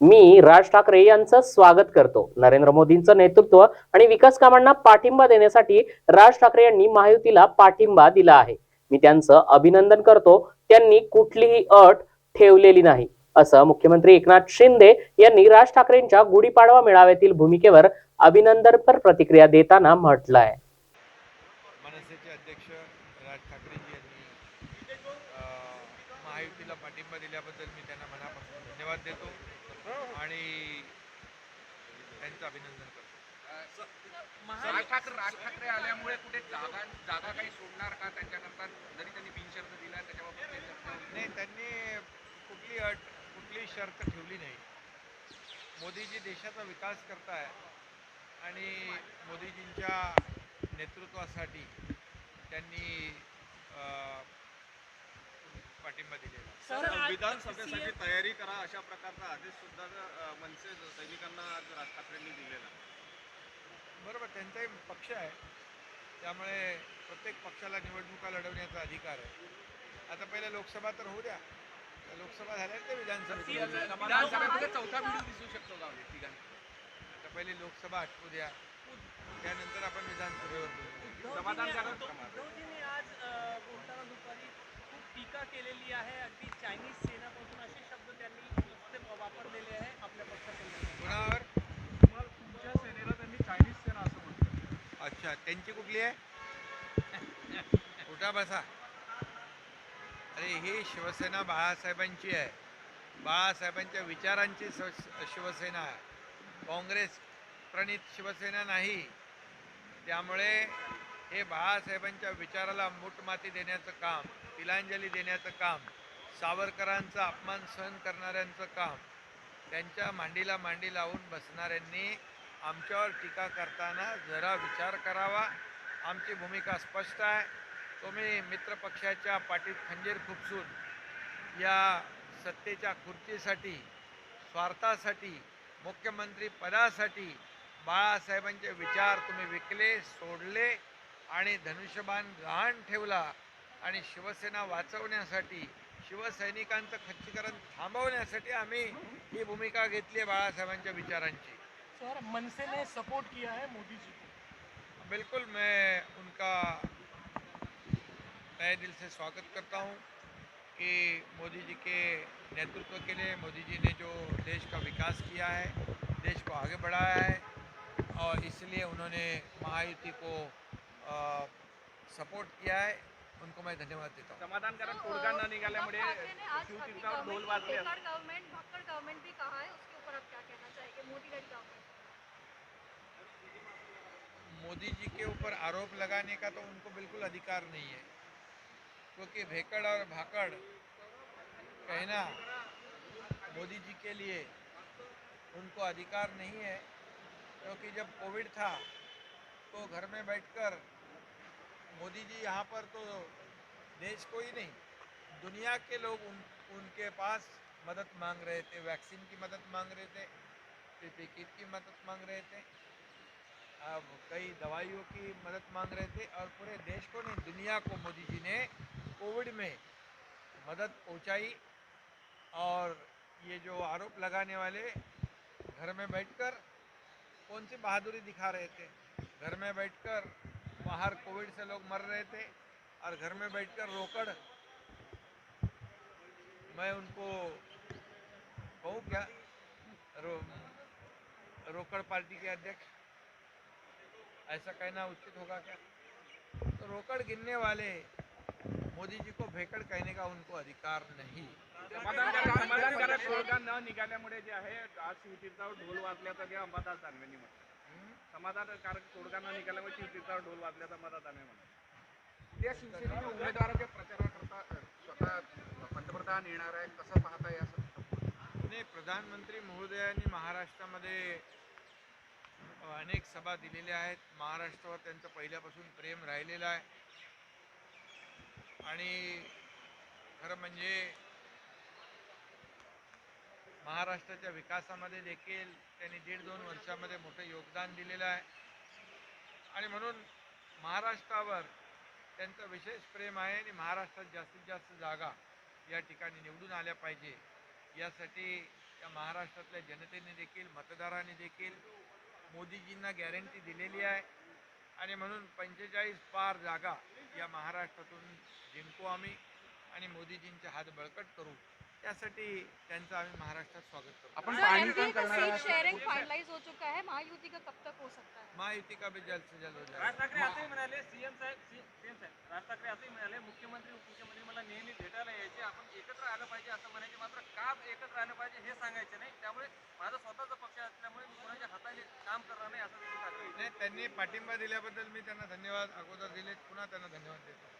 मी राज ठाकरे यांचं स्वागत करतो. नरेंद्र मोदींचं नेतृत्व आणि विकास कामांना पाठिंबा देण्यासाठी राज ठाकरे यांनी महायुतीला पाठिंबा दिला आहे. मी त्यांचं अभिनंदन करतो. त्यांनी कुठलीही अट ठेवलेली नाही. असं मुख्यमंत्री एकनाथ शिंदे यांनी राज ठाकरेंच्या गुढीपाडवा मेळाव्यातील भूमिकेवर अभिनंदनपर प्रतिक्रिया देताना म्हटलं आहे महायुतीला पाठिंबा दिल्याबद्दल मी त्यांना मनापासून धन्यवाद देतो. आणि त्यांचं अभिनंदन करतो. राज ठाकरे राज ठाकरे आल्यामुळे कुठे जागा जागा काही सोडणार का त्यांच्याकरता? जरी त्यांनी बिनशर्त दिला त्याच्याबाबत? नाही त्यांनी कुठली अट कुठली शर्त ठेवली नाही. मोदीजी देशाचा विकास करताय आणि मोदीजींच्या नेतृत्वासाठी त्यांनी अ, आहे. विधानसभेसाठी तयारी करा अशा प्रकारचा आदेश सुद्धा मनसे सैनिकांना आज राज ठाकरेंनी दिलेला. बरोबर त्यांचाही पक्ष आहे त्यामुळे प्रत्येक पक्षाला निवडणुका लढवण्याचा अधिकार आहे आता पहिले लोकसभा तर होऊ द्या लोकसभा झाल्या ते द्या. विधानसभेमध्ये चौथा व्हिडिओ दिसू शकतो का आता पहिले लोकसभा आटवू द्या त्यानंतर आपण विधानसभेवर. समाधानकारक उद्धवजींनी आज केलेली आहे. अगदी चायनीज सेनापासून असे शब्द त्यांनी वापरलेले आहे आपल्या तुम्हाला तुमच्या सेनेला त्यांनी चायनीज सेना असं म्हटलं. अच्छा त्यांची कुठली आहे? उठा बसा. अरे ही शिवसेना बाळासाहेबांची आहे. बाळासाहेबांच्या विचारांची शिवसेना आहे. काँग्रेस प्रणित शिवसेना नाही. त्यामुळे हे बाळासाहेबांच्या विचाराला मूठमाती देण्याचं काम तिलांजली देण्याचं काम सावरकरांचा अपमान सहन करणाऱ्यांचं काम त्यांच्या मांडीला मांडी लावून बसणाऱ्यांनी आमच्यावर टीका करताना जरा विचार करावा. आमची भूमिका स्पष्ट आहे. तुम्ही मित्रपक्षाच्या पाठीत खंजीर खुपसून या सत्तेच्या खुर्चीसाठी स्वार्थासाठी मुख्यमंत्री पदासाठी बाळासाहेबांचे विचार तुम्ही विकले सोडले आणि धनुष्यबाण गहाण ठेवला. आणि शिवसेना वाचवण्यासाठी शिवसैनिकांचं खच्चीकरण थांबवण्यासाठी आम्ही ही भूमिका घेतली आहे बाळासाहेबांच्या विचारांची. सर मनसे ने सपोर्ट किया है मोदी जी को. बिल्कुल मैं उनका तय दिल से स्वागत करता हूँ कि मोदी जी के नेतृत्व के लिए मोदी जी ने जो देश का विकास किया है देश को आगे बढ़ाया है और इसलिए उन्होंने महायुति को आ, सपोर्ट किया है। उनको मैं धन्यवाद देता हूँ। समाधानकारक तोडगा न निघाल्यामुळे शिवतीर्थावर ढोल गवर्नमेंट वाजले. को गवर्नमेंट भक्कड़ गवर्नमेंट भी कहा है उसके ऊपर आप क्या कहना चाहेंगे? मोदी लड़ी गवर्नमेंट मोदी जी के ऊपर आरोप लगाने का तो उनको बिल्कुल अधिकार नहीं है। क्योंकि भेकड़ और भाकड़ कहना मोदी जी के लिए उनको अधिकार नहीं है। क्योंकि जब कोविड था तो घर में बैठकर मोदी जी यहाँ पर तो देश को ही नहीं, दुनिया के लोग उन, उनके पास मदद मांग रहे थे, वैक्सीन की मदद मांग रहे थे, पीपी किट की मदद मांग रहे थे, अब कई दवाइयों की मदद मांग रहे थे और पूरे देश को नहीं, दुनिया को मोदी जी ने कोविड में मदद पहुंचाई और ये जो आरोप लगाने वाले घर में बैठकर कौन सी बहादुरी दिखा रहे थे? घर में बैठकर बाहर कोविड से लोग मर रहे थे और घर में बैठकर रोकड़। मैं उनको कहूँ क्या? रो, रोकड़ पार्टी के अध्यक्ष ऐसा कहना उचित होगा क्या? तो रोकड़ गिनने वाले मोदी जी को भेकड़ कहने का उनको अधिकार नहीं। समाधानकारक ढोल वाजल्याचं अंबादास समाधानकारक तोडगा न निघाल्यामुळे शिवतीर्थावर ढोल वाजल्याचा अंबादास दानवे म्हणाले त्या शिवसेनेच्या उमेदवाराच्या प्रचाराकरता स्वतः पंतप्रधान येणार आहे कसं पाहता या नाही प्रधानमंत्री महोदयांनी महाराष्ट्रामध्ये अनेक सभा दिलेल्या आहेत. महाराष्ट्रावर त्यांचं पहिल्यापासून प्रेम राहिलेलं आहे. आणि खरं म्हणजे महाराष्ट्राच्या विकासामध्ये देखील त्यांनी दीड दोन वर्षामध्ये मोठं योगदान दिलेलं आहे. आणि म्हणून महाराष्ट्रावर त्यांचं विशेष प्रेम आहे आणि महाराष्ट्रात जास्तीत जास्त जागा या ठिकाणी निवडून आल्या पाहिजे. यासाठी या महाराष्ट्रातल्या जनतेने देखील मतदारांनी देखील मोदीजींना गॅरंटी दिलेली आहे. आणि म्हणून पंचेचाळीस पार जागा या महाराष्ट्रातून जिंकू आम्ही आणि मोदीजींचे हात बळकट करू. त्यासाठी त्यांचं आम्ही महाराष्ट्रात स्वागत करतो. आपण पाणी का सीट शेयरिंग फाइनलाइज हो चुका है महायुति का कब तक हो सकता है महायुती का भी जल्द से जल्द हो जाएगा राज ठाकरे असंही म्हणाले सीएम साहेब सीएम साहेब राज ठाकरे असंही म्हणाले मुख्यमंत्री उपमुख्यमंत्री मला नेहमी भेटायला यायचे. आपण एकत्र आलं पाहिजे असं म्हणायचे. मात्र का एकत्र आलं पाहिजे हे सांगायचे नाही. त्यामुळे माझा स्वतःचा पक्ष असल्यामुळे मी कोणाच्या हाताने काम करणार नाही असं देखील ठाकरे नाही त्यांनी पाठिंबा दिल्याबद्दल मी त्यांना धन्यवाद. अगोदर दिले पुन्हा त्यांना धन्यवाद देतो.